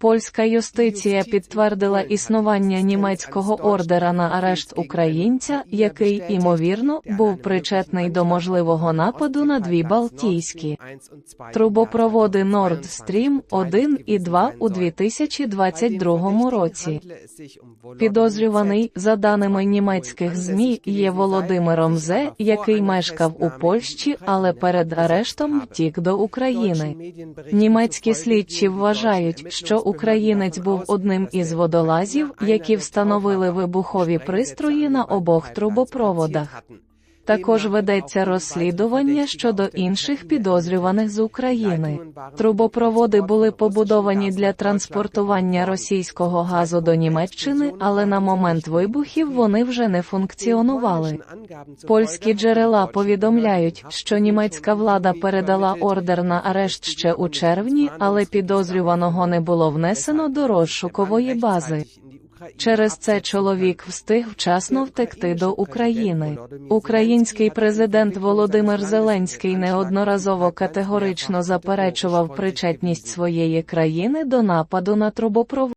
Польська юстиція підтвердила існування німецького ордера на арешт українця, який, ймовірно, був причетний до можливого нападу на дві Балтійські. Трубопроводи Nord Stream 1 і 2 у 2022 році. Підозрюваний, за даними німецьких ЗМІ, є Володимиром Зе, який мешкав у Польщі, але перед арештом втік до України. Німецькі слідчі вважають, що українець був одним із водолазів, які встановили вибухові пристрої на обох трубопроводах. Також ведеться розслідування щодо інших підозрюваних з України. Трубопроводи були побудовані для транспортування російського газу до Німеччини, але на момент вибухів вони вже не функціонували. Польські джерела повідомляють, що німецька влада передала ордер на арешт ще у червні, але підозрюваного не було внесено до розшукової бази. Через це чоловік встиг вчасно втекти до України. Український президент Володимир Зеленський неодноразово категорично заперечував причетність своєї країни до нападу на трубопровод.